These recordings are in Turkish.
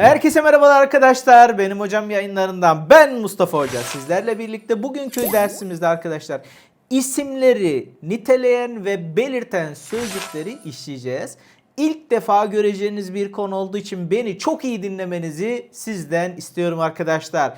Herkese merhabalar arkadaşlar. Benim hocam yayınlarından ben Mustafa Hoca. Sizlerle birlikte bugünkü dersimizde arkadaşlar isimleri niteleyen ve belirten sözcükleri işleyeceğiz. İlk defa göreceğiniz bir konu olduğu için beni çok iyi dinlemenizi sizden istiyorum arkadaşlar.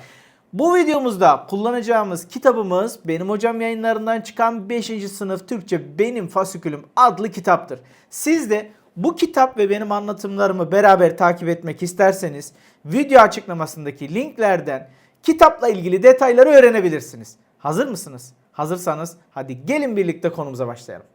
Bu videomuzda kullanacağımız kitabımız benim hocam yayınlarından çıkan 5. sınıf Türkçe Benim Fasikülüm adlı kitaptır. Siz de bu kitap ve benim anlatımlarımı beraber takip etmek isterseniz video açıklamasındaki linklerden kitapla ilgili detayları öğrenebilirsiniz. Hazır mısınız? Hazırsanız hadi gelin birlikte konumuza başlayalım.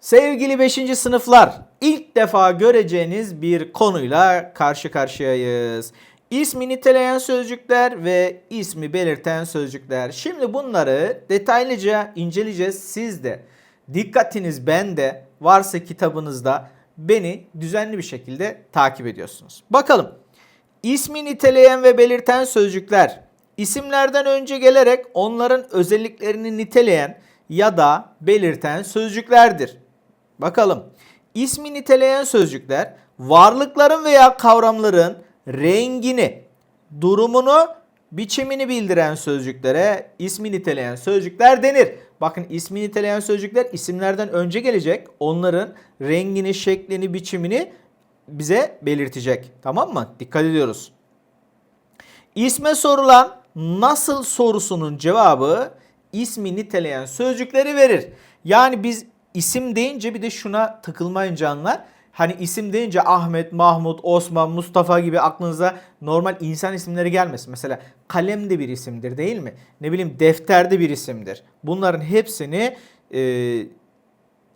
Sevgili 5. sınıflar, ilk defa göreceğiniz bir konuyla karşı karşıyayız. İsmi niteleyen sözcükler ve ismi belirten sözcükler. Şimdi bunları detaylıca inceleyeceğiz. Siz de dikkatiniz bende varsa kitabınızda beni düzenli bir şekilde takip ediyorsunuz. Bakalım. İsmi niteleyen ve belirten sözcükler isimlerden önce gelerek onların özelliklerini niteleyen ya da belirten sözcüklerdir. Bakalım. İsmi niteleyen sözcükler varlıkların veya kavramların rengini, durumunu, biçimini bildiren sözcüklere ismi niteleyen sözcükler denir. Bakın ismi niteleyen sözcükler isimlerden önce gelecek. Onların rengini, şeklini, biçimini bize belirtecek. Tamam mı? Dikkat ediyoruz. İsme sorulan nasıl sorusunun cevabı ismi niteleyen sözcükleri verir. Yani biz isim deyince bir de şuna takılmayın canlar. Hani isim deyince Ahmet, Mahmut, Osman, Mustafa gibi aklınıza normal insan isimleri gelmesin. Mesela kalem de bir isimdir değil mi? Ne bileyim defter de bir isimdir. Bunların hepsini e,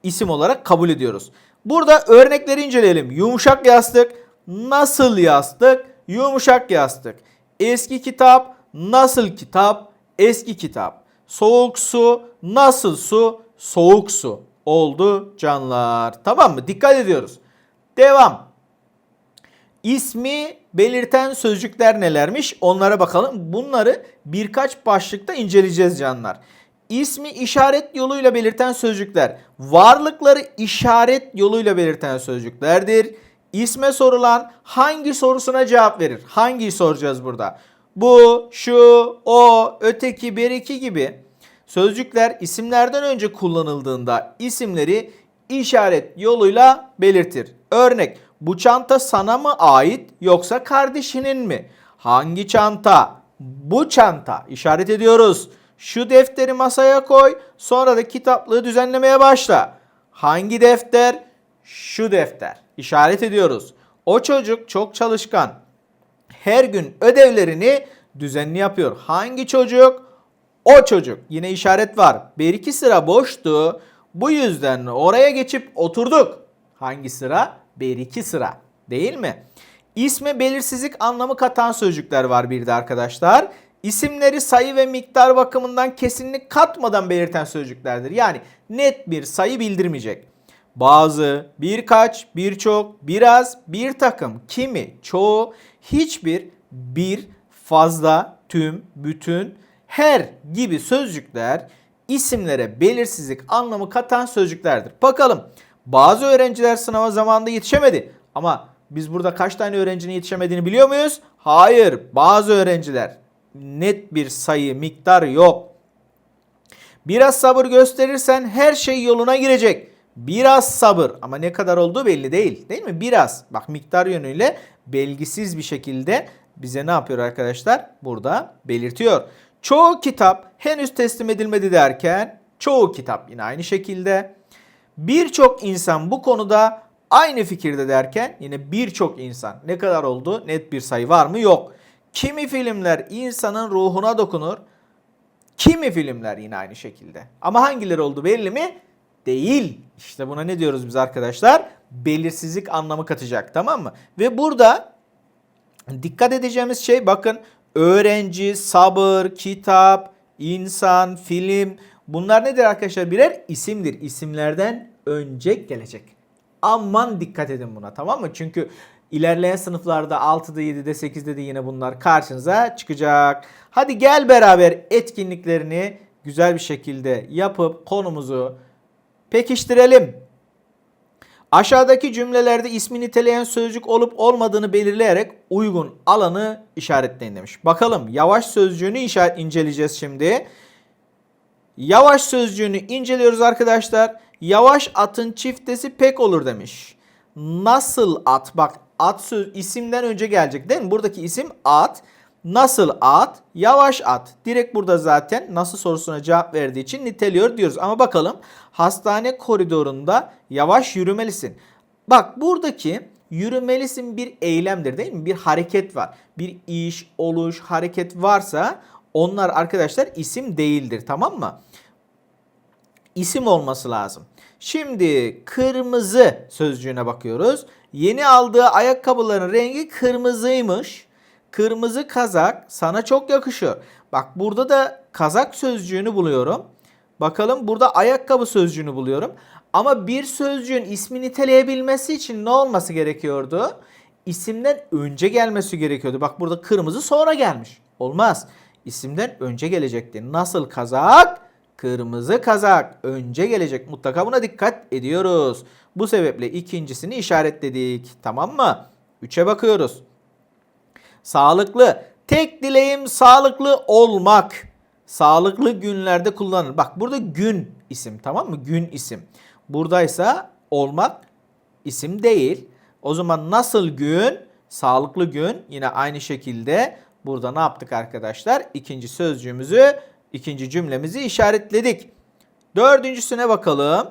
isim olarak kabul ediyoruz. Burada örnekleri inceleyelim. Yumuşak yastık, nasıl yastık, yumuşak yastık. Eski kitap, nasıl kitap, eski kitap. Soğuk su, nasıl su, soğuk su oldu canlar. Tamam mı? Dikkat ediyoruz. Devam. İsmi belirten sözcükler nelermiş? Onlara bakalım. Bunları birkaç başlıkta inceleyeceğiz canlar. İsmi işaret yoluyla belirten sözcükler, varlıkları işaret yoluyla belirten sözcüklerdir. İsme sorulan hangi sorusuna cevap verir? Hangiyi soracağız burada? Bu, şu, o, öteki, beriki gibi sözcükler isimlerden önce kullanıldığında isimleri işaret yoluyla belirtir. Örnek bu çanta sana mı ait yoksa kardeşinin mi? Hangi çanta? Bu çanta işaret ediyoruz. Şu defteri masaya koy sonra da kitaplığı düzenlemeye başla. Hangi defter? Şu defter. İşaret ediyoruz. O çocuk çok çalışkan. Her gün ödevlerini düzenli yapıyor. Hangi çocuk? O çocuk. Yine işaret var. Bir iki sıra boştu. Bu yüzden oraya geçip oturduk. Hangi sıra? Bir iki sıra. Değil mi? İsme belirsizlik anlamı katan sözcükler var bir de arkadaşlar. İsimleri sayı ve miktar bakımından kesinlik katmadan belirten sözcüklerdir. Yani net bir sayı bildirmeyecek. Bazı, birkaç, birçok, biraz, bir takım, kimi, çoğu, hiçbir, bir, fazla, tüm, bütün, her gibi sözcükler isimlere belirsizlik anlamı katan sözcüklerdir. Bakalım bazı öğrenciler sınava zamanında yetişemedi ama biz burada kaç tane öğrencinin yetişemediğini biliyor muyuz? Hayır bazı öğrenciler net bir sayı miktar yok. Biraz sabır gösterirsen her şey yoluna girecek. Biraz sabır ama ne kadar olduğu belli değil. Değil mi? Biraz. Bak miktar yönüyle belgisiz bir şekilde bize ne yapıyor arkadaşlar? Burada belirtiyor. Çoğu kitap henüz teslim edilmedi derken çoğu kitap yine aynı şekilde. Birçok insan bu konuda aynı fikirde derken yine birçok insan ne kadar oldu net bir sayı var mı yok. Kimi filmler insanın ruhuna dokunur. Kimi filmler yine aynı şekilde. Ama hangileri oldu belli mi? Değil. İşte buna ne diyoruz biz arkadaşlar? Belirsizlik anlamı katacak tamam mı? Ve burada dikkat edeceğimiz şey bakın öğrenci, sabır, kitap, insan, film bunlar nedir arkadaşlar? Birer isimdir. İsimlerden önce gelecek. Aman dikkat edin buna tamam mı? Çünkü İlerleyen sınıflarda 6'da 7'de 8'de de yine bunlar karşınıza çıkacak. Hadi gel beraber etkinliklerini güzel bir şekilde yapıp konumuzu pekiştirelim. Aşağıdaki cümlelerde ismi niteleyen sözcük olup olmadığını belirleyerek uygun alanı işaretleyin demiş. Bakalım yavaş sözcüğünü işaret inceleyeceğiz şimdi. Yavaş sözcüğünü inceliyoruz arkadaşlar. Yavaş atın çiftesi pek olur demiş. Nasıl at? Bak at söz isimden önce gelecek değil mi? Buradaki isim at. Nasıl at? Yavaş at. Direkt burada zaten nasıl sorusuna cevap verdiği için niteliyor diyoruz. Ama bakalım hastane koridorunda yavaş yürümelisin. Bak buradaki yürümelisin bir eylemdir değil mi? Bir hareket var. Bir iş, oluş, hareket varsa onlar arkadaşlar isim değildir tamam mı? isim olması lazım. Şimdi kırmızı sözcüğüne bakıyoruz. Yeni aldığı ayakkabıların rengi kırmızıymış. Kırmızı kazak sana çok yakışıyor. Bak burada da kazak sözcüğünü buluyorum. Bakalım burada ayakkabı sözcüğünü buluyorum. Ama bir sözcüğün ismi niteleyebilmesi için ne olması gerekiyordu? İsimden önce gelmesi gerekiyordu. Bak burada kırmızı sonra gelmiş. Olmaz. İsimden önce gelecekti. Nasıl kazak? Kırmızı kazak önce gelecek. Mutlaka buna dikkat ediyoruz. Bu sebeple ikincisini işaretledik. Tamam mı? Üçe bakıyoruz. Sağlıklı. Tek dileğim sağlıklı olmak. Sağlıklı günlerde kullanılır. Bak burada gün isim tamam mı? Gün isim. Buradaysa olmak isim değil. O zaman nasıl gün? Sağlıklı gün. Yine aynı şekilde burada ne yaptık arkadaşlar? İkinci sözcüğümüzü, ikinci cümlemizi işaretledik. Dördüncüsüne bakalım.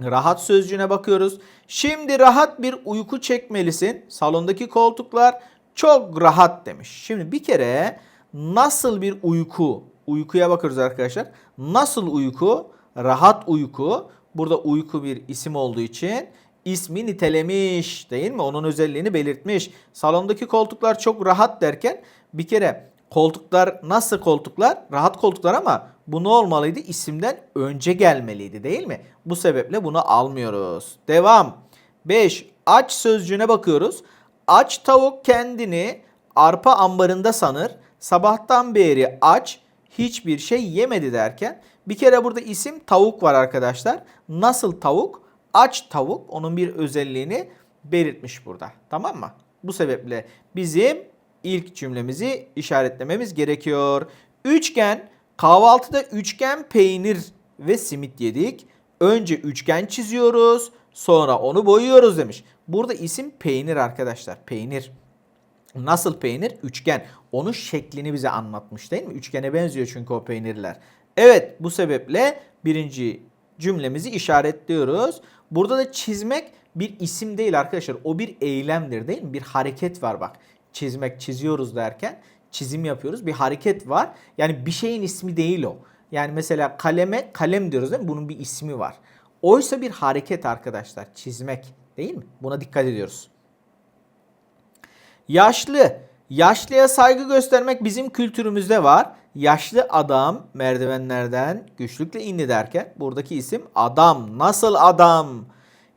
Rahat sözcüğüne bakıyoruz. Şimdi rahat bir uyku çekmelisin. Salondaki koltuklar çok rahat demiş. Şimdi bir kere nasıl bir uyku? Uykuya bakıyoruz arkadaşlar. Nasıl uyku? Rahat uyku. Burada uyku bir isim olduğu için ismi nitelemiş değil mi? Onun özelliğini belirtmiş. Salondaki koltuklar çok rahat derken bir kere koltuklar nasıl koltuklar? Rahat koltuklar ama bu ne olmalıydı? İsimden önce gelmeliydi değil mi? Bu sebeple bunu almıyoruz. Devam. 5. Aç sözcüğüne bakıyoruz. Aç tavuk kendini arpa ambarında sanır. Sabahtan beri aç hiçbir şey yemedi derken bir kere burada isim tavuk var arkadaşlar. Nasıl tavuk? Aç tavuk. Onun bir özelliğini belirtmiş burada. Tamam mı? Bu sebeple bizim ilk cümlemizi işaretlememiz gerekiyor. Üçgen kahvaltıda üçgen peynir ve simit yedik. Önce üçgen çiziyoruz, sonra onu boyuyoruz demiş. Burada isim peynir arkadaşlar. Peynir. Nasıl peynir? Üçgen. Onun şeklini bize anlatmış değil mi? Üçgene benziyor çünkü o peynirler. Evet bu sebeple birinci cümlemizi işaretliyoruz. Burada da çizmek bir isim değil arkadaşlar. O bir eylemdir değil mi? Bir hareket var bak. Çizmek, çiziyoruz derken çizim yapıyoruz. Bir hareket var. Yani bir şeyin ismi değil o. Yani mesela kaleme kalem diyoruz değil mi? Bunun bir ismi var. Oysa bir hareket arkadaşlar. Çizmek değil mi? Buna dikkat ediyoruz. Yaşlı. Yaşlıya saygı göstermek bizim kültürümüzde var. Yaşlı adam merdivenlerden güçlükle indi derken buradaki isim adam. Nasıl adam?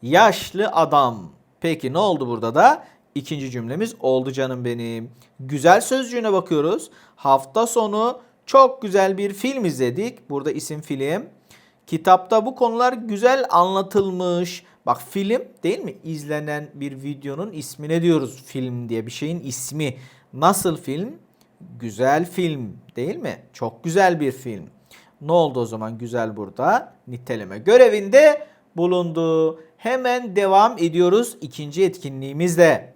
Yaşlı adam. Peki ne oldu burada da? İkinci cümlemiz oldu canım benim. Güzel sözcüğüne bakıyoruz. Hafta sonu çok güzel bir film izledik. Burada isim film. Kitapta bu konular güzel anlatılmış. Bak film değil mi? İzlenen bir videonun ismine diyoruz film diye bir şeyin ismi. Nasıl film? Güzel film değil mi? Çok güzel bir film. Ne oldu o zaman güzel burada? Niteleme görevinde bulundu. Hemen devam ediyoruz ikinci etkinliğimizde.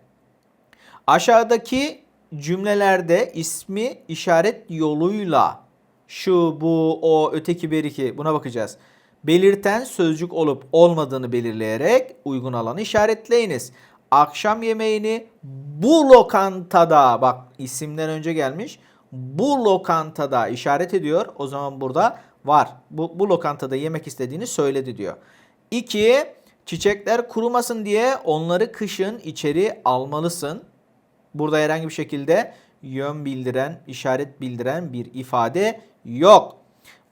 Aşağıdaki cümlelerde ismi işaret yoluyla şu, bu, o, öteki, beriki buna bakacağız. Belirten sözcük olup olmadığını belirleyerek uygun alanı işaretleyiniz. Akşam yemeğini bu lokantada bak isimden önce gelmiş. Bu lokantada işaret ediyor. O zaman burada var. Bu, bu lokantada yemek istediğini söyledi diyor. 2. Çiçekler kurumasın diye onları kışın içeri almalısın. Burada herhangi bir şekilde yön bildiren, işaret bildiren bir ifade yok.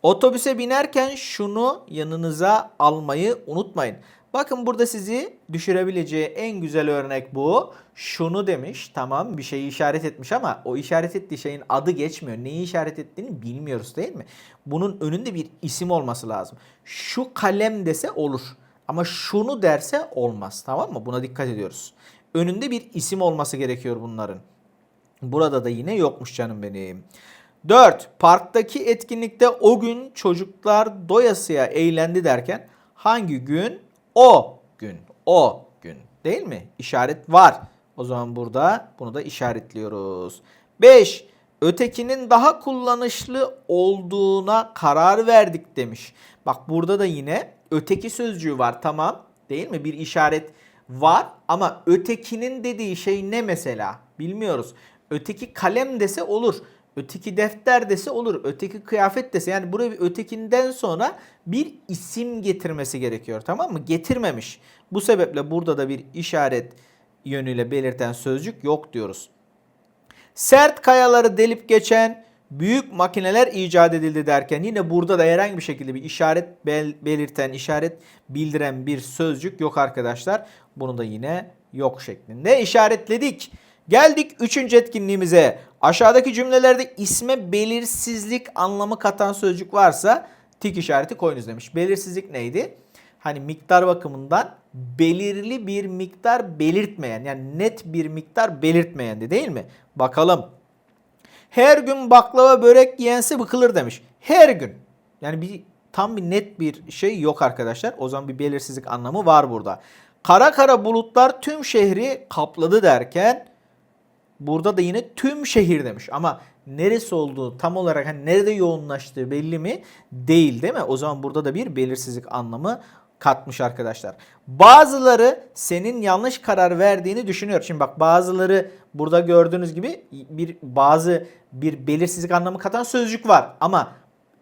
Otobüse binerken şunu yanınıza almayı unutmayın. Bakın burada sizi düşürebileceği en güzel örnek bu. Şunu demiş. Tamam bir şeyi işaret etmiş ama o işaret ettiği şeyin adı geçmiyor. Neyi işaret ettiğini bilmiyoruz değil mi? Bunun önünde bir isim olması lazım. Şu kalem dese olur. Ama şunu derse olmaz. Tamam mı? Buna dikkat ediyoruz. Önünde bir isim olması gerekiyor bunların. Burada da yine yokmuş canım benim. 4. Parktaki etkinlikte o gün çocuklar doyasıya eğlendi derken hangi gün? O gün. O gün. Değil mi? İşaret var. O zaman burada bunu da işaretliyoruz. 5. Ötekinin daha kullanışlı olduğuna karar verdik demiş. Bak burada da yine öteki sözcüğü var tamam değil mi? Bir işaret var ama ötekinin dediği şey ne mesela? Bilmiyoruz. Öteki kalem dese olur. Öteki defter dese olur. Öteki kıyafet dese yani buraya bir ötekinden sonra bir isim getirmesi gerekiyor. Tamam mı? Getirmemiş. Bu sebeple burada da bir işaret yönüyle belirten sözcük yok diyoruz. Sert kayaları delip geçen büyük makineler icat edildi derken yine burada da herhangi bir şekilde bir işaret bel- belirten, işaret bildiren bir sözcük yok arkadaşlar. Bunu da yine yok şeklinde işaretledik. Geldik üçüncü etkinliğimize. Aşağıdaki cümlelerde isme belirsizlik anlamı katan sözcük varsa tik işareti koyunuz demiş. Belirsizlik neydi? Hani miktar bakımından belirli bir miktar belirtmeyen yani net bir miktar belirtmeyendi değil mi? Bakalım. Her gün baklava börek yiyense bıkılır demiş. Her gün. Yani bir tam bir net bir şey yok arkadaşlar. O zaman bir belirsizlik anlamı var burada. Kara kara bulutlar tüm şehri kapladı derken burada da yine tüm şehir demiş. Ama neresi olduğu tam olarak hani nerede yoğunlaştığı belli mi? Değil değil mi? O zaman burada da bir belirsizlik anlamı katmış arkadaşlar. Bazıları senin yanlış karar verdiğini düşünüyor. Şimdi bak bazıları burada gördüğünüz gibi bir bazı bir belirsizlik anlamı katan sözcük var ama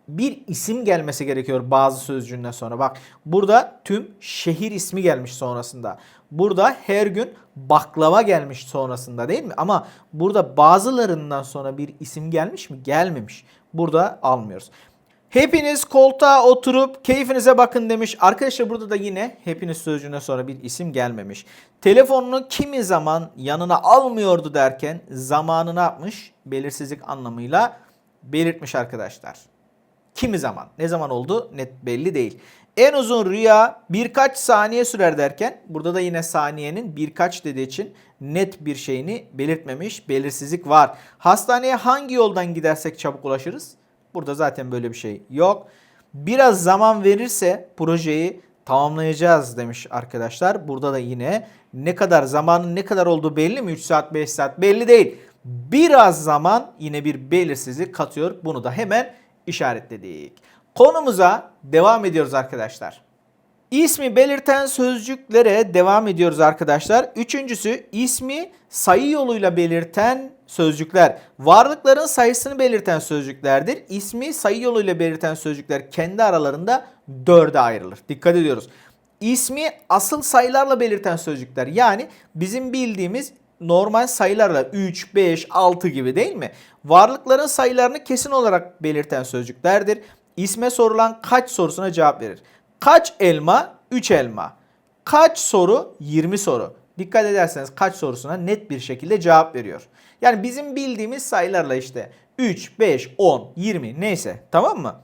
bir isim gelmesi gerekiyor bazı sözcüğünden sonra. Bak burada tüm şehir ismi gelmiş sonrasında. Burada her gün baklava gelmiş sonrasında değil mi? Ama burada bazılarından sonra bir isim gelmiş mi? Gelmemiş. Burada almıyoruz. Hepiniz koltuğa oturup keyfinize bakın demiş. Arkadaşlar burada da yine hepiniz sözcüğüne sonra bir isim gelmemiş. Telefonunu kimi zaman yanına almıyordu derken zamanı ne yapmış? Belirsizlik anlamıyla belirtmiş arkadaşlar. Kimi zaman? Ne zaman oldu? Net belli değil. En uzun rüya birkaç saniye sürer derken burada da yine saniyenin birkaç dediği için net bir şeyini belirtmemiş. Belirsizlik var. Hastaneye hangi yoldan gidersek çabuk ulaşırız? Burada zaten böyle bir şey yok. Biraz zaman verirse projeyi tamamlayacağız demiş arkadaşlar. Burada da yine ne kadar zamanın ne kadar olduğu belli mi? 3 saat 5 saat belli değil. Biraz zaman yine bir belirsizlik katıyor. Bunu da hemen işaretledik. Konumuza devam ediyoruz arkadaşlar. İsmi belirten sözcüklere devam ediyoruz arkadaşlar. Üçüncüsü ismi sayı yoluyla belirten sözcükler. Varlıkların sayısını belirten sözcüklerdir. İsmi sayı yoluyla belirten sözcükler kendi aralarında dörde ayrılır. Dikkat ediyoruz. İsmi asıl sayılarla belirten sözcükler. Yani bizim bildiğimiz normal sayılarla 3, 5, 6 gibi değil mi? Varlıkların sayılarını kesin olarak belirten sözcüklerdir. İsme sorulan kaç sorusuna cevap verir. Kaç elma? 3 elma. Kaç soru? 20 soru. Dikkat ederseniz kaç sorusuna net bir şekilde cevap veriyor. Yani bizim bildiğimiz sayılarla işte 3, 5, 10, 20 neyse tamam mı?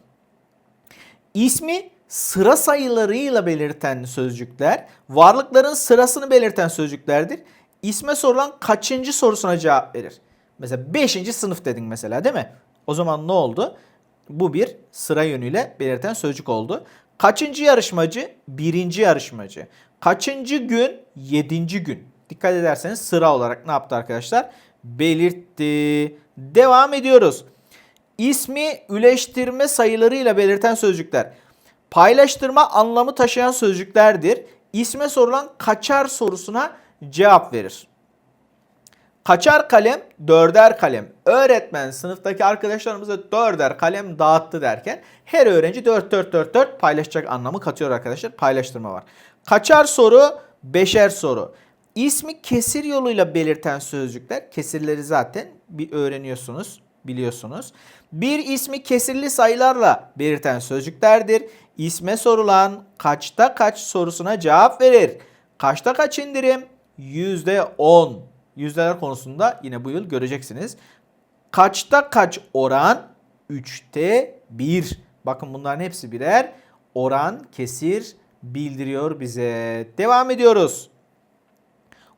İsmi sıra sayılarıyla belirten sözcükler, varlıkların sırasını belirten sözcüklerdir. İsme sorulan kaçıncı sorusuna cevap verir. Mesela 5. sınıf dedin mesela değil mi? O zaman ne oldu? Bu bir sıra yönüyle belirten sözcük oldu. Kaçıncı yarışmacı? Birinci yarışmacı. Kaçıncı gün? Yedinci gün. Dikkat ederseniz sıra olarak ne yaptı arkadaşlar? Belirtti. Devam ediyoruz. İsmi üleştirme sayılarıyla belirten sözcükler. Paylaştırma anlamı taşıyan sözcüklerdir. İsme sorulan kaçar sorusuna cevap verir. Kaçar kalem, dörder kalem. Öğretmen sınıftaki arkadaşlarımıza dörder kalem dağıttı derken her öğrenci 4 4 4 4 paylaşacak anlamı katıyor arkadaşlar. Paylaştırma var. Kaçar soru, beşer soru. İsmi kesir yoluyla belirten sözcükler. Kesirleri zaten bir öğreniyorsunuz. biliyorsunuz. Bir ismi kesirli sayılarla belirten sözcüklerdir. İsme sorulan kaçta kaç sorusuna cevap verir. Kaçta kaç indirim? %10. Yüzdeler konusunda yine bu yıl göreceksiniz. Kaçta kaç oran? 3'te 1. Bakın bunların hepsi birer oran kesir bildiriyor bize. Devam ediyoruz.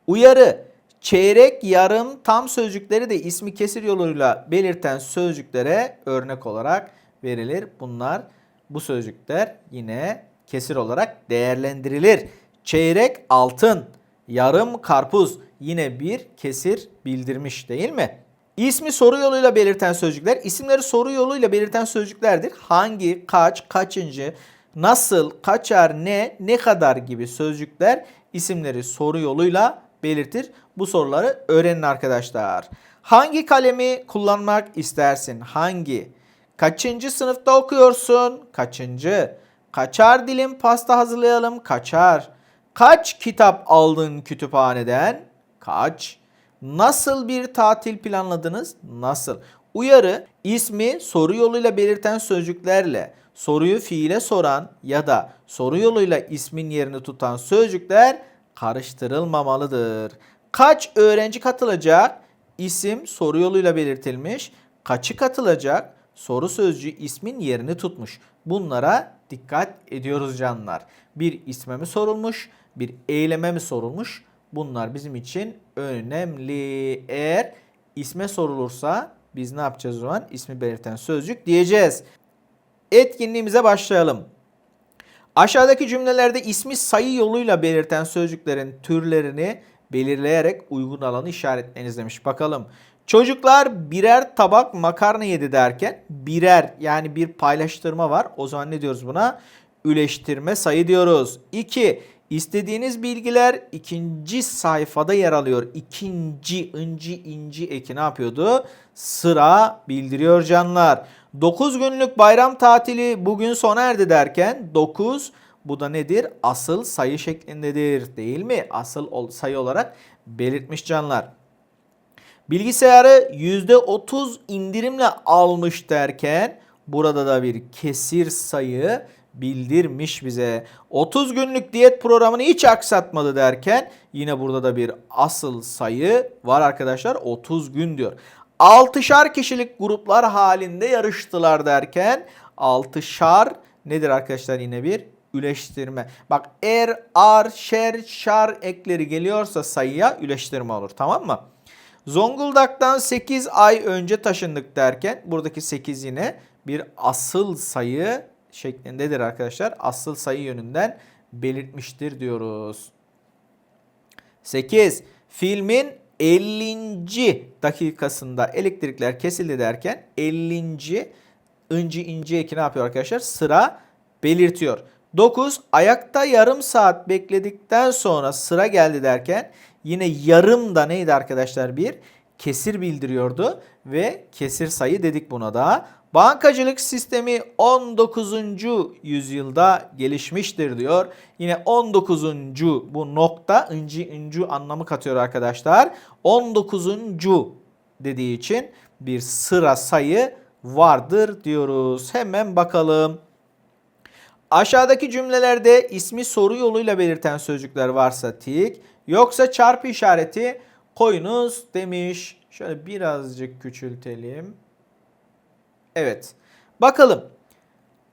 Uyarı. Çeyrek, yarım, tam sözcükleri de ismi kesir yoluyla belirten sözcüklere örnek olarak verilir. Bunlar bu sözcükler yine kesir olarak değerlendirilir. Çeyrek altın, yarım karpuz yine bir kesir bildirmiş değil mi? İsmi soru yoluyla belirten sözcükler, isimleri soru yoluyla belirten sözcüklerdir. Hangi, kaç, kaçıncı, nasıl, kaçar, ne, ne kadar gibi sözcükler isimleri soru yoluyla belirtir. Bu soruları öğrenin arkadaşlar. Hangi kalemi kullanmak istersin? Hangi? Kaçıncı sınıfta okuyorsun? Kaçıncı? Kaçar dilim pasta hazırlayalım? Kaçar. Kaç kitap aldın kütüphaneden? Kaç. Nasıl bir tatil planladınız? Nasıl? Uyarı ismi soru yoluyla belirten sözcüklerle soruyu fiile soran ya da soru yoluyla ismin yerini tutan sözcükler karıştırılmamalıdır. Kaç öğrenci katılacak? İsim soru yoluyla belirtilmiş. Kaçı katılacak? Soru sözcüğü ismin yerini tutmuş. Bunlara dikkat ediyoruz canlar. Bir isme mi sorulmuş, bir eyleme mi sorulmuş? Bunlar bizim için önemli. Eğer isme sorulursa biz ne yapacağız o zaman? İsmi belirten sözcük diyeceğiz. Etkinliğimize başlayalım. Aşağıdaki cümlelerde ismi sayı yoluyla belirten sözcüklerin türlerini belirleyerek uygun alanı işaretleriniz demiş. Bakalım. Çocuklar birer tabak makarna yedi derken birer yani bir paylaştırma var. O zaman ne diyoruz buna? Üleştirme sayı diyoruz. 2. İstediğiniz bilgiler ikinci sayfada yer alıyor. İkinci, inci, inci eki ne yapıyordu? Sıra bildiriyor canlar. 9 günlük bayram tatili bugün sona erdi derken 9 bu da nedir? Asıl sayı şeklindedir değil mi? Asıl sayı olarak belirtmiş canlar. Bilgisayarı %30 indirimle almış derken burada da bir kesir sayı bildirmiş bize. 30 günlük diyet programını hiç aksatmadı derken yine burada da bir asıl sayı var arkadaşlar. 30 gün diyor. 6'şar kişilik gruplar halinde yarıştılar derken 6'şar nedir arkadaşlar yine bir üleştirme. Bak er, ar, şer, şar ekleri geliyorsa sayıya üleştirme olur tamam mı? Zonguldak'tan 8 ay önce taşındık derken buradaki 8 yine bir asıl sayı şeklindedir arkadaşlar. Asıl sayı yönünden belirtmiştir diyoruz. 8. Filmin 50. dakikasında elektrikler kesildi derken 50. inci inci eki ne yapıyor arkadaşlar? Sıra belirtiyor. 9. Ayakta yarım saat bekledikten sonra sıra geldi derken yine yarım da neydi arkadaşlar? Bir kesir bildiriyordu ve kesir sayı dedik buna da. Bankacılık sistemi 19. yüzyılda gelişmiştir diyor. Yine 19. bu nokta inci incu anlamı katıyor arkadaşlar. 19. dediği için bir sıra sayı vardır diyoruz. Hemen bakalım. Aşağıdaki cümlelerde ismi soru yoluyla belirten sözcükler varsa tik yoksa çarpı işareti koyunuz demiş. Şöyle birazcık küçültelim. Evet. Bakalım.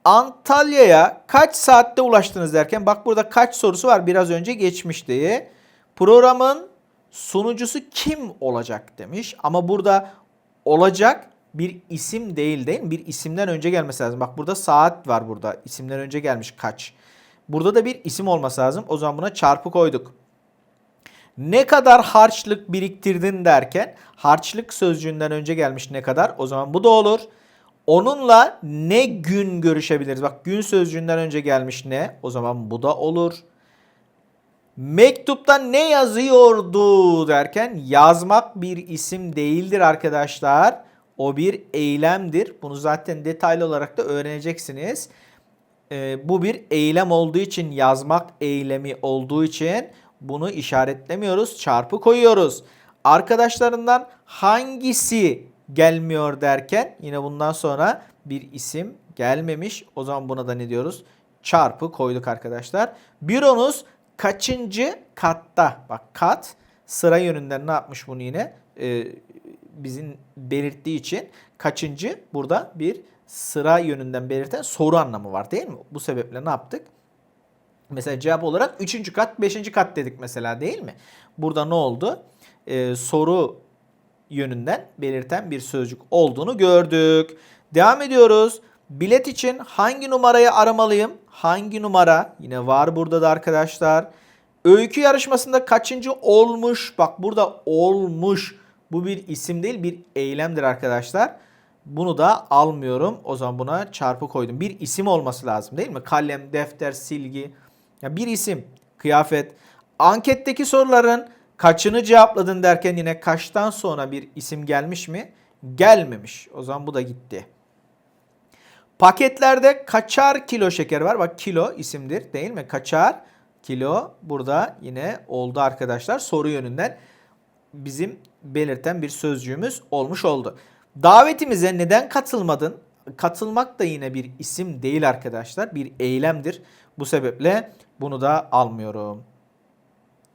Antalya'ya kaç saatte ulaştınız derken bak burada kaç sorusu var biraz önce geçmişti. Programın sunucusu kim olacak demiş ama burada olacak bir isim değil değil mi? Bir isimden önce gelmesi lazım. Bak burada saat var burada. İsimden önce gelmiş kaç. Burada da bir isim olması lazım. O zaman buna çarpı koyduk. Ne kadar harçlık biriktirdin derken harçlık sözcüğünden önce gelmiş ne kadar. O zaman bu da olur. Onunla ne gün görüşebiliriz? Bak gün sözcüğünden önce gelmiş ne? O zaman bu da olur. Mektupta ne yazıyordu derken yazmak bir isim değildir arkadaşlar. O bir eylemdir. Bunu zaten detaylı olarak da öğreneceksiniz. Ee, bu bir eylem olduğu için yazmak eylemi olduğu için bunu işaretlemiyoruz. Çarpı koyuyoruz. Arkadaşlarından hangisi gelmiyor derken yine bundan sonra bir isim gelmemiş. O zaman buna da ne diyoruz? Çarpı koyduk arkadaşlar. Büronuz kaçıncı katta? Bak kat sıra yönünden ne yapmış bunu yine? Ee, bizim belirttiği için kaçıncı burada bir sıra yönünden belirten soru anlamı var değil mi? Bu sebeple ne yaptık? Mesela cevap olarak 3. kat 5. kat dedik mesela değil mi? Burada ne oldu? Ee, soru yönünden belirten bir sözcük olduğunu gördük. Devam ediyoruz. Bilet için hangi numarayı aramalıyım? Hangi numara? Yine var burada da arkadaşlar. Öykü yarışmasında kaçıncı olmuş? Bak burada olmuş. Bu bir isim değil bir eylemdir arkadaşlar. Bunu da almıyorum. O zaman buna çarpı koydum. Bir isim olması lazım değil mi? Kalem, defter, silgi. Ya bir isim, kıyafet. Anketteki soruların kaçını cevapladın derken yine kaçtan sonra bir isim gelmiş mi? Gelmemiş. O zaman bu da gitti. Paketlerde kaçar kilo şeker var? Bak kilo isimdir değil mi? Kaçar kilo burada yine oldu arkadaşlar. Soru yönünden bizim belirten bir sözcüğümüz olmuş oldu. Davetimize neden katılmadın? Katılmak da yine bir isim değil arkadaşlar. Bir eylemdir. Bu sebeple bunu da almıyorum.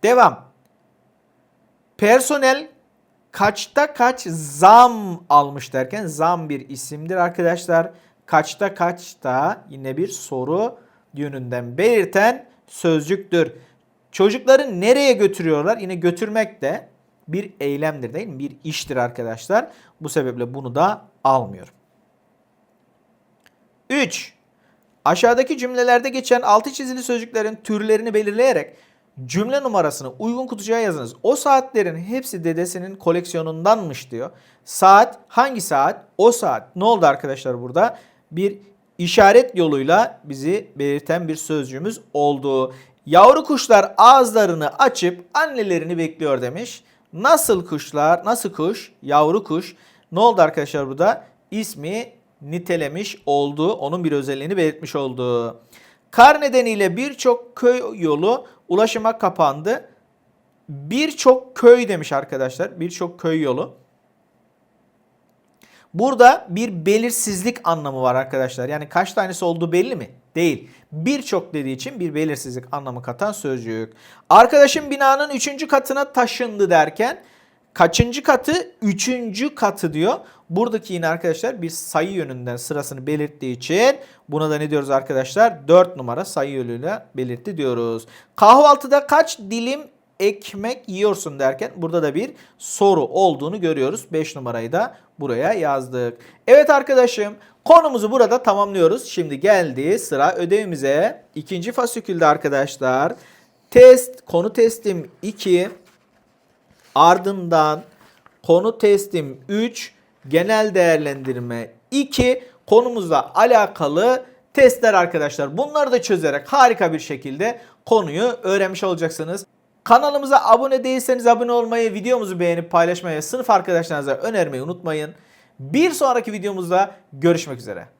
Devam. Personel kaçta kaç zam almış derken zam bir isimdir arkadaşlar. Kaçta kaçta yine bir soru yönünden belirten sözcüktür. Çocukları nereye götürüyorlar? Yine götürmek de bir eylemdir değil mi? Bir iştir arkadaşlar. Bu sebeple bunu da almıyorum. 3. Aşağıdaki cümlelerde geçen altı çizili sözcüklerin türlerini belirleyerek cümle numarasını uygun kutucuğa yazınız. O saatlerin hepsi dedesinin koleksiyonundanmış diyor. Saat hangi saat? O saat. Ne oldu arkadaşlar burada? Bir işaret yoluyla bizi belirten bir sözcüğümüz oldu. Yavru kuşlar ağızlarını açıp annelerini bekliyor demiş. Nasıl kuşlar? Nasıl kuş? Yavru kuş. Ne oldu arkadaşlar burada? İsmi nitelemiş oldu. Onun bir özelliğini belirtmiş oldu. Kar nedeniyle birçok köy yolu ulaşıma kapandı. Birçok köy demiş arkadaşlar. Birçok köy yolu. Burada bir belirsizlik anlamı var arkadaşlar. Yani kaç tanesi olduğu belli mi? Değil. Birçok dediği için bir belirsizlik anlamı katan sözcük. Arkadaşım binanın 3. katına taşındı derken kaçıncı katı? 3. katı diyor. Buradaki yine arkadaşlar bir sayı yönünden sırasını belirttiği için buna da ne diyoruz arkadaşlar? 4 numara sayı yönüyle belirtti diyoruz. Kahvaltıda kaç dilim ekmek yiyorsun derken burada da bir soru olduğunu görüyoruz. 5 numarayı da buraya yazdık. Evet arkadaşım konumuzu burada tamamlıyoruz. Şimdi geldi sıra ödevimize. İkinci fasikülde arkadaşlar test konu testim 2 ardından konu testim 3 genel değerlendirme 2 konumuzla alakalı testler arkadaşlar. Bunları da çözerek harika bir şekilde konuyu öğrenmiş olacaksınız. Kanalımıza abone değilseniz abone olmayı, videomuzu beğenip paylaşmayı, sınıf arkadaşlarınıza önermeyi unutmayın. Bir sonraki videomuzda görüşmek üzere.